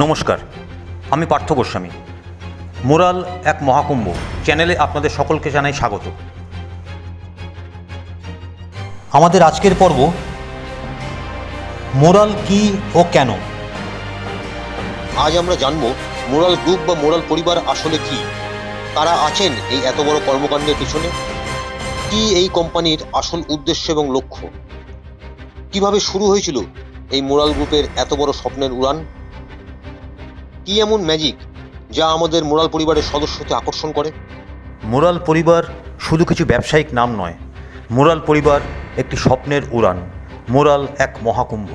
নমস্কার, আমি পার্থ গোস্বামী। মোরাল এক মহাকুম্ভ, চ্যানেলে আপনাদের সকলকে জানাই স্বাগত। আমাদের আজকের পর্ব, মোরাল কি ও কেন? আজ আমরা জানব মোরাল গ্রুপ বা মোরাল পরিবার আসলে কি? তারা আছেন এই এত বড় কর্মকাণ্ডের পিছনে? কি এই কোম্পানির আসল উদ্দেশ্য এবং লক্ষ্য? কীভাবে শুরু হয়েছিল এই মোরাল গ্রুপের এত বড় স্বপ্নের উড়ান? কি এমন ম্যাজিক যা আমাদের মোরাল পরিবারের সদস্যকে আকর্ষণ করে? মোরাল পরিবার শুধু কিছু ব্যবসায়িক নাম নয়। মোরাল পরিবার একটি স্বপ্নের উড়ান, মোরাল এক মহাকুম্ভ।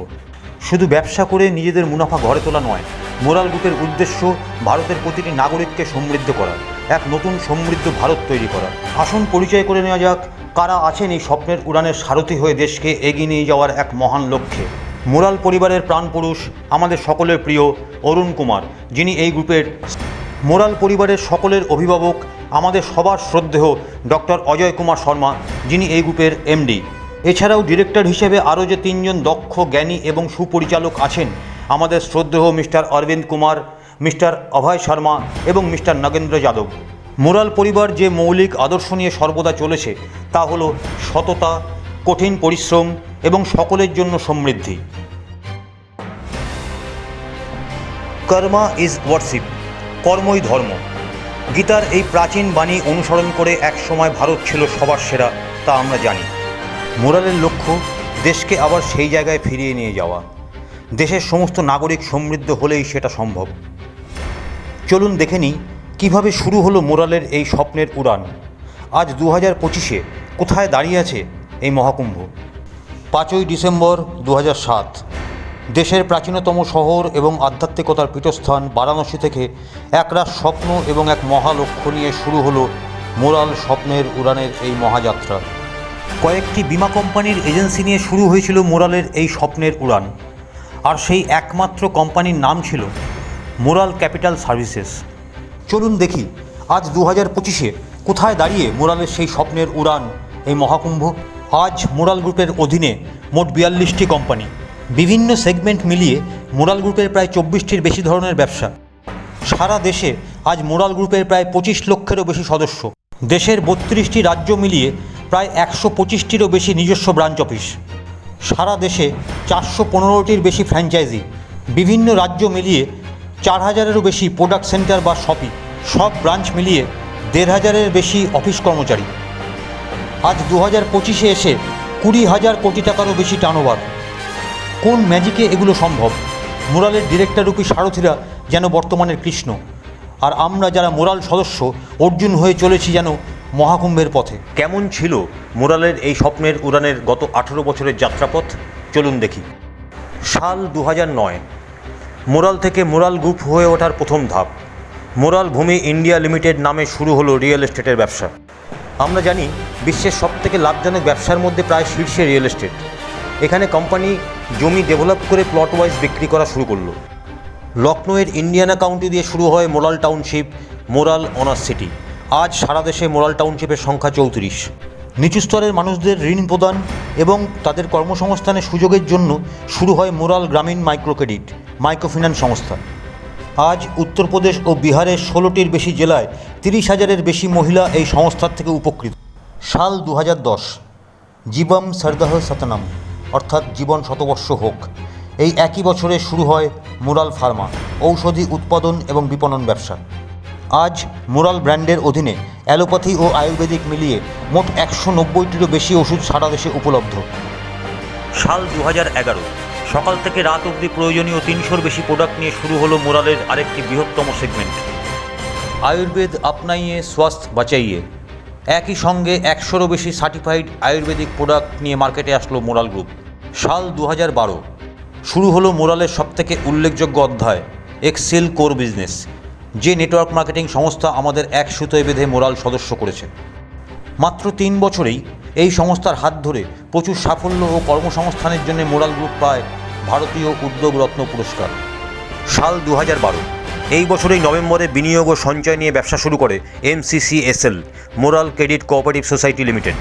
শুধু ব্যবসা করে নিজেদের মুনাফা ঘরে তোলা নয়, মোরাল গ্রুপের উদ্দেশ্য ভারতের প্রতিটি নাগরিককে সমৃদ্ধ করা, এক নতুন সমৃদ্ধ ভারত তৈরি করা। আসুন পরিচয় করে নেওয়া যাক, কারা আছেন এই স্বপ্নের উড়ানের সারথি হয়ে দেশকে এগিয়ে নিয়ে যাওয়ার এক মহান লক্ষ্যে? মোরাল পরিবারের প্রাণপুরুষ আমাদের সকলের প্রিয় অরুণ কুমার, যিনি এই গ্রুপের মোরাল পরিবারের সকলের অভিভাবক, আমাদের সবার শ্রদ্ধেয় ডক্টর অজয় কুমার শর্মা, যিনি এই গ্রুপের এমডি। এছাড়াও ডিরেক্টর হিসেবে আরও যে তিনজন দক্ষ, জ্ঞানী এবং সুপরিচালক আছেন, আমাদের শ্রদ্ধেয় মিস্টার অরবিন্দ কুমার, মিস্টার অভয় শর্মা এবং মিস্টার নগেন্দ্র যাদব। মোরাল পরিবার যে মৌলিক আদর্শ নিয়ে সর্বদা চলেছে, তা হলো সততা, কঠিন পরিশ্রম এবং সকলের জন্য সমৃদ্ধি। কর্মা ইজ ওয়ার্শিপ কর্মই ধর্ম। গীতার এই প্রাচীন বাণী অনুসরণ করে একসময় ভারত ছিল সবার সেরা, তা আমরা জানি। মোরালের লক্ষ্য, দেশকে আবার সেই জায়গায় ফিরিয়ে নিয়ে যাওয়া। দেশের সমস্ত নাগরিক সমৃদ্ধ হলেই সেটা সম্ভব। চলুন দেখে নিই, কীভাবে শুরু হলো মোরালের এই স্বপ্নের উড়ান। আজ দু হাজার পঁচিশে কোথায় দাঁড়িয়ে আছে এই মহাকুম্ভ? পাঁচই ডিসেম্বর দু সাত। দেশের প্রাচীনতম শহর এবং আধ্যাত্মিকতার পীঠস্থান বারাণসী থেকে একরাশ স্বপ্ন এবং এক মহালক্ষ্য নিয়ে শুরু হলো মোরাল স্বপ্নের উড়ানের এই মহাযাত্রা। কয়েকটি বিমা কোম্পানির এজেন্সি নিয়ে শুরু হয়েছিল মোরালের এই স্বপ্নের উড়ান। আর সেই একমাত্র কোম্পানির নাম ছিল মোরাল ক্যাপিটাল সার্ভিসেস। চলুন দেখি, আজ দু হাজার পঁচিশে কোথায় দাঁড়িয়ে মোরালের সেই স্বপ্নের উড়ান এই মহাকুম্ভ? আজ মোরাল গ্রুপের অধীনে মোট বিয়াল্লিশটি কোম্পানি। বিভিন্ন সেগমেন্ট মিলিয়ে মোরাল গ্রুপের প্রায় চব্বিশটির বেশি ধরনের ব্যবসা। সারা দেশে আজ মোরাল গ্রুপের প্রায় পঁচিশ লক্ষেরও বেশি সদস্য। দেশের বত্রিশটি রাজ্য মিলিয়ে প্রায় একশো পঁচিশটিরও বেশি নিজস্ব ব্রাঞ্চ অফিস। সারা দেশে চারশো পনেরোটির বেশি ফ্র্যাঞ্চাইজি। বিভিন্ন রাজ্য মিলিয়ে চার হাজারেরও বেশি প্রোডাক্ট সেন্টার বা শপি সব ব্রাঞ্চ মিলিয়ে দেড় হাজারের বেশি অফিস কর্মচারী। আজ দু হাজার পঁচিশে এসে কুড়ি হাজার কোটি টাকারও বেশি টার্নওভার কোন ম্যাজিকে এগুলো সম্ভব? মোরালের ডিরেক্টররূপী সারথীরা যেন বর্তমানের কৃষ্ণ। আর আমরা যারা মোরাল সদস্য, অর্জুন হয়ে চলেছি যেন মহাকুম্ভের পথে। কেমন ছিল মোরালের এই স্বপ্নের উড়ানের গত আঠেরো বছরের যাত্রাপথ? চলুন দেখি। সাল দু নয়। মোরাল থেকে মোরাল গ্রুপ হয়ে ওঠার প্রথম ধাপ। মোরাল ভূমি ইন্ডিয়া লিমিটেড নামে শুরু হলো রিয়েল এস্টেটের ব্যবসা। আমরা জানি বিশ্বের সবথেকে লাভজনক ব্যবসার মধ্যে প্রায় শীর্ষে রিয়েল এস্টেট। এখানে কোম্পানি জমি ডেভেলপ করে প্লট ওয়াইজ বিক্রি করা শুরু করল। লখনৌয়ের ইন্ডিয়ানা কাউন্টি দিয়ে শুরু হয় Moral township, Moral honours city. আজ সারা দেশে মোরাল টাউনশিপের সংখ্যা চৌত্রিশ। নিচু স্তরের মানুষদের ঋণ প্রদান এবং তাদের কর্মসংস্থানের সুযোগের জন্য শুরু হয় মোরাল গ্রামীণ মাইক্রো ক্রেডিট মাইক্রোফিন্যান্স সংস্থা। আজ উত্তরপ্রদেশ ও বিহারের ষোলোটির বেশি জেলায় তিরিশ হাজারের বেশি মহিলা এই সংস্থার থেকে উপকৃত। সাল দু হাজার দশ। জীবম সরদাহ সতনাম। অর্থাৎ জীবন শতবর্ষ হোক। এই একই বছরে শুরু হয় মোরাল ফার্মা, ঔষধি উৎপাদন এবং বিপণন ব্যবসা। আজ মোরাল ব্র্যান্ডের অধীনে অ্যালোপ্যাথি ও আয়ুর্বেদিক মিলিয়ে মোট একশো নব্বইটিরও বেশি ওষুধ সারা দেশে উপলব্ধ। সাল দু এগারো, সকাল থেকে রাত অবধি প্রয়োজনীয় তিনশোর বেশি প্রোডাক্ট নিয়ে শুরু হলো মোরালের আরেকটি বৃহত্তম সেগমেন্ট আয়ুর্বেদ আপনাইয়ে, স্বাস্থ্য বাঁচাইয়ে। একই সঙ্গে একশোরও বেশি সার্টিফাইড আয়ুর্বেদিক প্রোডাক্ট নিয়ে মার্কেটে আসলো মোরাল গ্রুপ সাল দু বারো। শুরু হলো মোরালের সবথেকে উল্লেখযোগ্য অধ্যায়, এক্সেল কোর বিজনেস, যে নেটওয়ার্ক মার্কেটিং সংস্থা আমাদের এক সুতোয় বেঁধে মোরাল সদস্য করেছে। মাত্র তিন বছরেই এই সংস্থার হাত ধরে প্রচুর সাফল্য ও কর্মসংস্থানের জন্য মোরাল গ্রুপ পায় ভারতীয় উদ্যোগ রত্ন পুরস্কার। সাল দু বারো, এই বছরেই নভেম্বরে বিনিয়োগ ও সঞ্চয় নিয়ে ব্যবসা শুরু করে MCCSL, Moral credit cooperative society limited.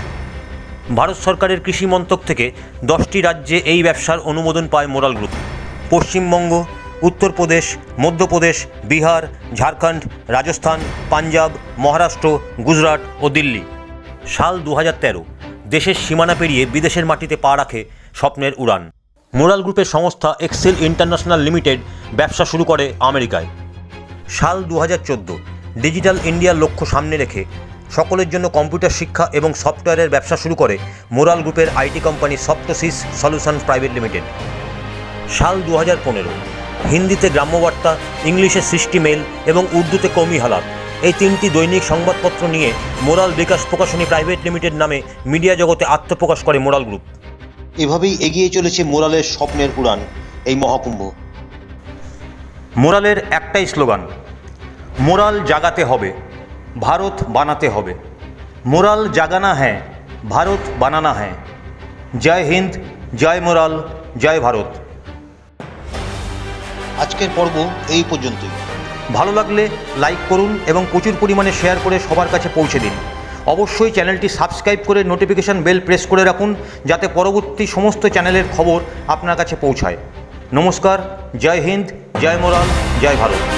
Bharat সরকারের কৃষি মন্ত্রক থেকে দশটি রাজ্যে এই ব্যবসার অনুমোদন পায় মোরাল গ্রুপ। পশ্চিমবঙ্গ, উত্তরপ্রদেশ, মধ্যপ্রদেশ, বিহার, ঝাড়খণ্ড, রাজস্থান, পাঞ্জাব, মহারাষ্ট্র, গুজরাট ও দিল্লি। সাল দু তেরো, দেশের সীমানা পেরিয়ে বিদেশের মাটিতে পা রাখে স্বপ্নের উড়ান। মোরাল গ্রুপের সংস্থা এক্সেল ইন্টারন্যাশনাল লিমিটেড ব্যবসা শুরু করে আমেরিকায়। সাল দু হাজার চোদ্দ, ডিজিটাল ইন্ডিয়ার লক্ষ্য সামনে রেখে সকলের জন্য কম্পিউটার শিক্ষা এবং সফটওয়্যারের ব্যবসা শুরু করে মোরাল গ্রুপের আইটি কোম্পানি সফটোসিস সলিউশন প্রাইভেট লিমিটেড। সাল দু হাজার পনেরো হিন্দিতে গ্রাম্যবার্তা ইংলিশে সৃষ্টি মেল এবং উর্দুতে কমি হালাত। এই তিনটি দৈনিক সংবাদপত্র নিয়ে Moral Bikash Prakashani private limited নামে মিডিয়া জগতে আত্মপ্রকাশ করে মোরাল গ্রুপ। এভাবেই এগিয়ে চলেছে মোরালের স্বপ্নের উড়ান এই মহাকুম্ভ। মোরালের একটাই স্লোগান মোরাল জাগাতে হবে। ভারত বানাতে হবে। মোরাল জাগানা হ্যাঁ ভারত বানানা হ্যাঁ জয় হিন্দ জয় মোরাল জয় ভারত। আজকের পর্ব এই পর্যন্তই। ভালো লাগলে লাইক করুন এবং প্রচুর পরিমাণে শেয়ার করে সবার কাছে পৌঁছে দিন। অবশ্যই চ্যানেলটি সাবস্ক্রাইব করে নোটিফিকেশান বেল প্রেস করে রাখুন যাতে পরবর্তী সমস্ত চ্যানেলের খবর আপনার কাছে পৌঁছায়। নমস্কার জয় হিন্দ জয় মোরাল জয় ভারত।